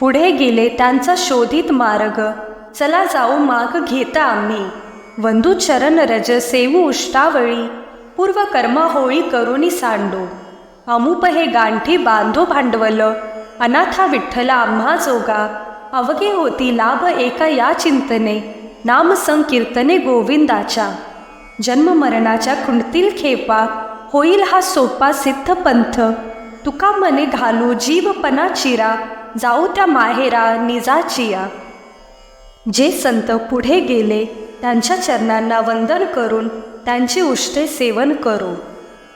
पुढे गेले त्यांचा शोधित मार्ग. चला जाऊ माग घेता आम्ही. वंदू चरण रज सेवू उष्टावळी. पूर्व कर्म होळी करुणी सांडो. अमुप हे गांठी बांधो भांडवल. अनाथा विठ्ठला आम्हा जोगा. अवघे होती लाभ एका या चिंतने. नाम संकीर्तने गोविंदाच्या. जन्म मरणाच्या खेपा. होईल हा सोपा सिद्ध पंथ. तुका मने घालू जीवपणा चिरा. जाऊ त्या माहेरा निजाचिया. जे संत पुढे गेले त्यांच्या चरणांना वंदन करून त्यांचे उष्टे सेवन करू.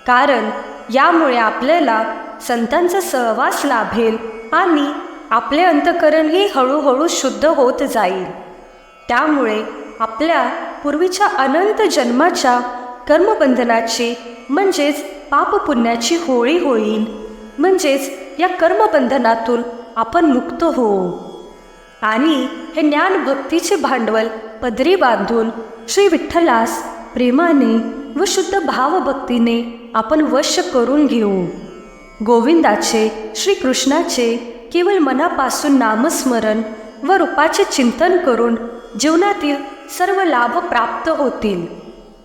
कारण यामुळे आपल्याला संतांचा सहवास लाभेल आणि आपले अंतकरणही हळूहळू शुद्ध होत जाईल. त्यामुळे आपल्या पूर्वीच्या अनंत जन्माच्या कर्मबंधनाची म्हणजेच पापपुण्याची होळी होईल. म्हणजेच या कर्मबंधनातून आपण मुक्त होऊ आणि हे ज्ञानभक्तीचे भांडवल पदरी बांधून श्री विठ्ठलास प्रेमाने व शुद्ध भावभक्तीने आपण वश करून घेऊ. गोविंदाचे श्रीकृष्णाचे केवळ मनापासून नामस्मरण व रूपाचे चिंतन करून जीवनातील सर्व लाभ प्राप्त होतील.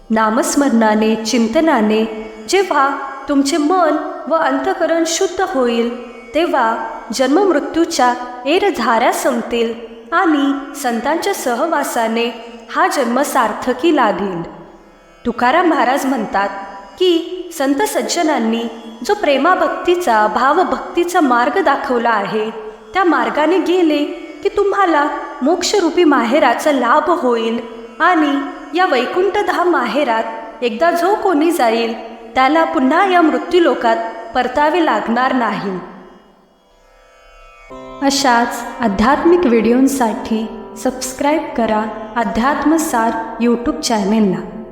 नामस्मरणाने चिंतनाने जेव्हा तुमचे मन व अंतकरण शुद्ध होईल तेव्हा जन्ममृत्यूच्या एरझाऱ्या संपतील आणि संतांच्या सहवासाने हा जन्म सार्थकी लागेल तुकाराम महाराज म्हणतात की संत सज्जनांनी जो प्रेमाभक्तीचा भावभक्तीचा मार्ग दाखवला आहे त्या मार्गाने गेले की तुम्हाला मोक्षरूपी माहेराचा लाभ होईल आणि या वैकुंठधाम माहेरात एकदा जो कोणी जाईल त्याला पुन्हा या मृत्यूलोकात परतावे लागणार नाही. अशाच आध्यात्मिक व्हिडिओंसाठी सबस्क्राईब करा अध्यात्मसार यूट्यूब चॅनेलला.